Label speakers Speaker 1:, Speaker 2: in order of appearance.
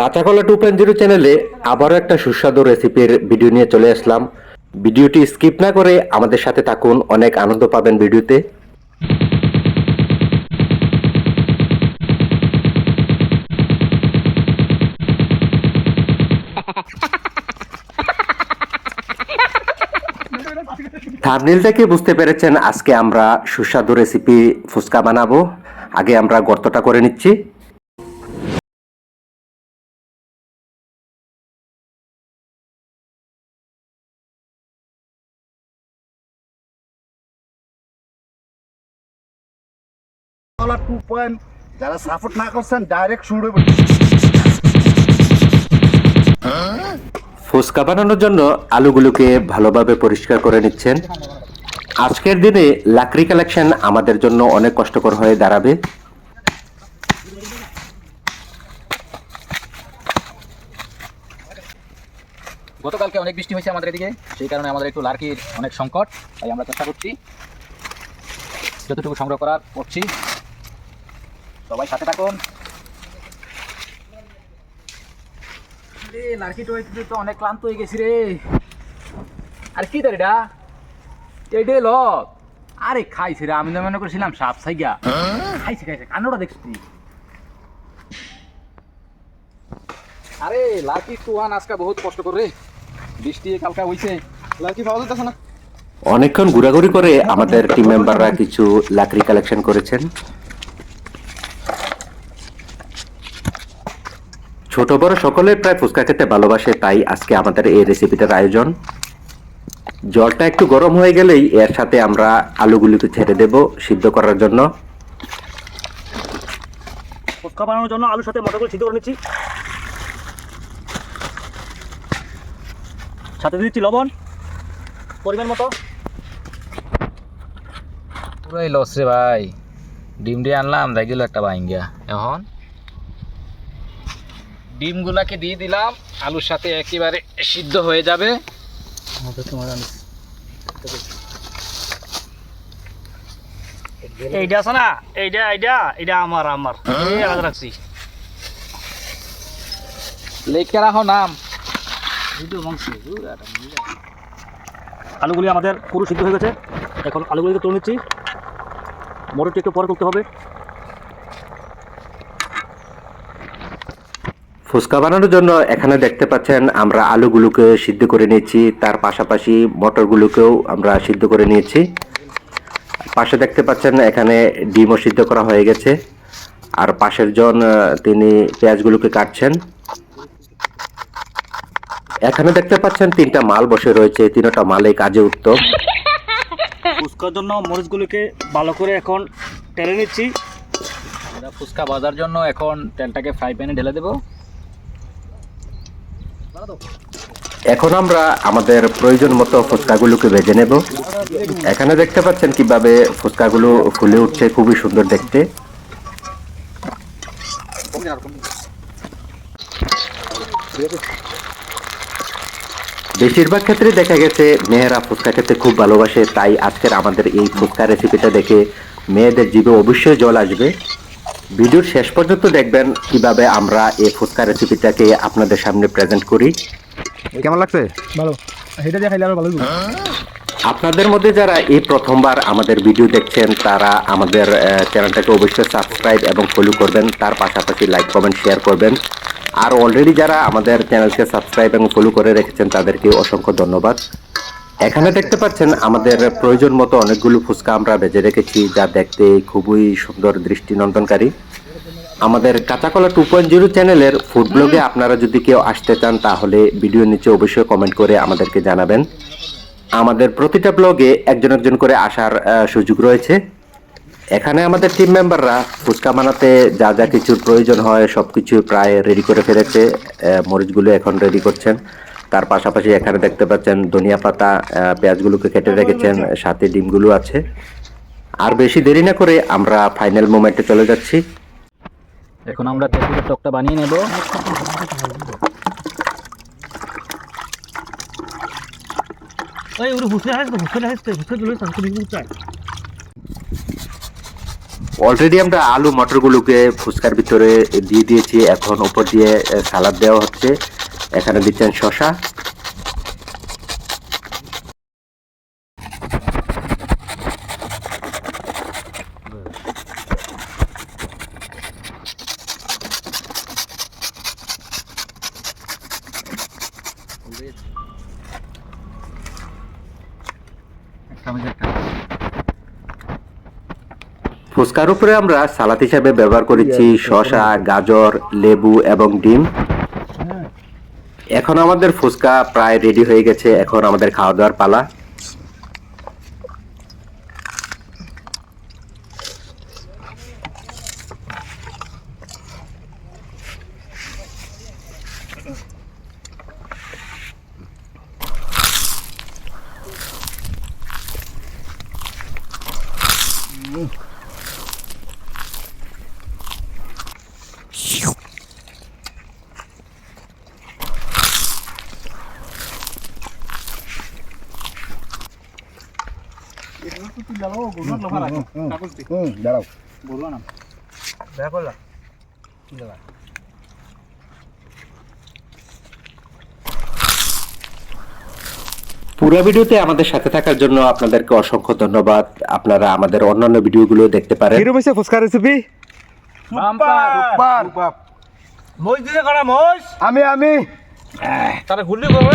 Speaker 1: কাঁচা কলা two point zero চ্যানেলে আবারও একটা সুস্বাদু রেসিপির ভিডিও নিয়ে চলে আসলাম। ভিডিওটি স্কিপ না করে আমাদের সাথে থাকুন, অনেক আনন্দ পাবেন ভিডিওতে। থামনেল থেকে বুঝতে পেরেছেন আজকে আমরা সুস্বাদু রেসিপি ফুচকা বানাবো। আগে আমরা গর্তটা করে নিচ্ছি।
Speaker 2: তলা টু পয়েন্ট যারা সাপোর্ট না করছেন ডাইরেক্ট শুরু
Speaker 1: ফুচকা বানানোর জন্য আলুগুলোকে ভালোভাবে পরিষ্কার করে নিচ্ছেন। আজকের দিনে লাকড়ি কালেকশন আমাদের জন্য অনেক কষ্টকর হয়ে দাঁড়াবে।
Speaker 3: গতকালকে অনেক বৃষ্টি হয়েছে আমাদের এদিকে সেই কারণে আমাদের একটু লার্কির অনেক সংকট তাই আমরা চেষ্টা করছি। যতটুকু সংগ্রহ করার করছি। সবাই সাথে থাকুন। রে তো তো অনেক ক্লান্ত হয়ে গেছি রে। আর কি তার এটা? লক আরে খাইছি রে আমি তো মনে করছিলাম সাপ সাইগা খাইছি খাইছি কান্নটা দেখছি। আরে লার্কি টুয়ান আজকে বহুত কষ্ট করে বৃষ্টি কালকা হইছে। লার্কি পাওয়া যাচ্ছে না?
Speaker 1: অনেকক্ষণ ঘোরাঘুরি করে আমাদের টিম মেম্বাররা কিছু লাকড়ি কালেকশন করেছেন। ছোট বড় সকলে প্রায় ফুচকা খেতে ভালোবাসে তাই আজকে আমাদের এই রেসিপিটার আয়োজন। জলটা একটু গরম হয়ে গেলেই এর সাথে আমরা আলুগুলিকে ছেড়ে দেব সিদ্ধ করার জন্য।
Speaker 4: ফুচকা বানানোর জন্য আলুর সাথে মটরগুলো সিদ্ধ করে নিচ্ছি। সাথে দিচ্ছি লবণ পরিমাণ মতো।
Speaker 3: পুরাই লস রে ভাই। ডিম দিয়ে আনলাম দেখিল একটা বাইঙ্গা এখন? ডিমগুলাকে দিয়ে দিলাম আলুর সাথে একেবারে সিদ্ধ হয়ে যাবে।
Speaker 4: এইটা আছে না? এইটা এইটা এটা আমার আমার। রাখছি।
Speaker 3: লেখকে রাখো নাম।
Speaker 4: আলুগুলি আমাদের পুরো সিদ্ধ হয়ে গেছে। এখন আলুগুলিকে তুলে নিচ্ছি। মটরটি একটু পরে তুলতে হবে।
Speaker 1: ফুচকা বানানোর জন্য এখানে দেখতে পাচ্ছেন আমরা আলুগুলোকে সিদ্ধ করে নিয়েছি। তার পাশাপাশি মটরগুলোকেও আমরা সিদ্ধ করে নিয়েছি। পাশে দেখতে পাচ্ছেন এখানে ডিমও সিদ্ধ করা হয়ে গেছে। আর পাশের জন আহ, তিনি পেঁয়াজগুলোকে কাটছেন। এখানে দেখতে পাচ্ছেন তিনটা মাল বসে রয়েছে। তিনটা মালে কাজে উত্তম
Speaker 4: ফুচকার জন্য মরিচগুলিকে ভালো করে এখন টেলে নিচ্ছি।
Speaker 3: আমরা ফুচকা বাজার জন্য এখন তেলটাকে ফ্রাই প্যানে ঢেলে দেবো।
Speaker 1: এখন আমরা আমাদের প্রয়োজন মতো ফুচকাগুলোকে ভেজে নেব। এখানে দেখতে পাচ্ছেন কীভাবে ফুচকাগুলো ফুলে উঠছে, খুবই সুন্দর দেখতে। বেশিরভাগ ক্ষেত্রে দেখা গেছে, মেয়েরা ফুচকা খেতে খুব ভালোবাসে, তাই আজকের আমাদের এই ফুচকা রেসিপিটা দেখে মেয়েদের জীবে অবশ্যই জল আসবে। ভিডিওর শেষ পর্যন্ত দেখবেন কীভাবে আমরা এই ফুচকা রেসিপিটাকে আপনাদের সামনে প্রেজেন্ট করি।
Speaker 2: কেমন লাগছে?
Speaker 4: ভালো। এটা দিয়ে খাইলে আরও ভালো
Speaker 1: আপনাদের মধ্যে যারা এই প্রথমবার আমাদের ভিডিও দেখছেন তারা আমাদের চ্যানেলটাকে অবশ্যই সাবস্ক্রাইব এবং ফলো করবেন। তার পাশাপাশি লাইক কমেন্ট শেয়ার করবেন। আর অলরেডি যারা আমাদের চ্যানেলকে সাবস্ক্রাইব এবং ফলো করে রেখেছেন তাদেরকে অসংখ্য ধন্যবাদ। এখানে দেখতে পাচ্ছেন আমাদের প্রয়োজন মতো অনেকগুলো ফুচকা আমরা বেজে রেখেছি যা দেখতে খুবই সুন্দর দৃষ্টিনন্দনকারী। আমাদের কাঁচাকলা টু পয়েন্ট জিরো চ্যানেলের ফুড ব্লগে আপনারা যদি কেউ আসতে চান তাহলে ভিডিও নিচে অবশ্যই কমেন্ট করে আমাদেরকে জানাবেন। আমাদের প্রতিটা ব্লগে একজন একজন করে আসার সুযোগ রয়েছে। এখানে আমাদের টিম মেম্বাররা ফুচকা বানাতে যা যা কিছুর প্রয়োজন হয় সব কিছু প্রায় রেডি করে ফেলেছে। মরিচগুলো এখন রেডি করছেন। তার পাশাপাশি এখানে দেখতে পাচ্ছেন ধনিয়া পাতা আহ, পেঁয়াজগুলোকে কেটে রেখেছেন সাথে ডিমগুলো আছে। আর বেশি দেরি না করে আমরা ফাইনাল মোমেন্টে চলে যাচ্ছি।
Speaker 3: এখন আমরা তেঁতুলের টকটা বানিয়ে নেব।
Speaker 1: অলরেডি আমরা আলু মটরগুলোকে ফুচকার ভিতরে দিয়ে দিয়েছি। এখন উপর দিয়ে সালাদ দেওয়া হচ্ছে। এখানে দিচ্ছেন শশা ফুচকার উপরে আমরা সালাদ হিসাবে ব্যবহার করেছি শসা গাজর লেবু এবং ডিম। এখন আমাদের ফুচকা প্রায় রেডি হয়ে গেছে এখন আমাদের খাওয়া দাওয়ার পালা। পুরো ভিডিওতে আমাদের সাথে থাকার জন্য আপনাদেরকে অসংখ্য ধন্যবাদ। আপনারা আমাদের অন্যান্য ভিডিওগুলো দেখতে পারেন।
Speaker 5: ফুচকা রেসিপি করা
Speaker 2: আমি আমি।
Speaker 5: তারা ঘুরলি কবে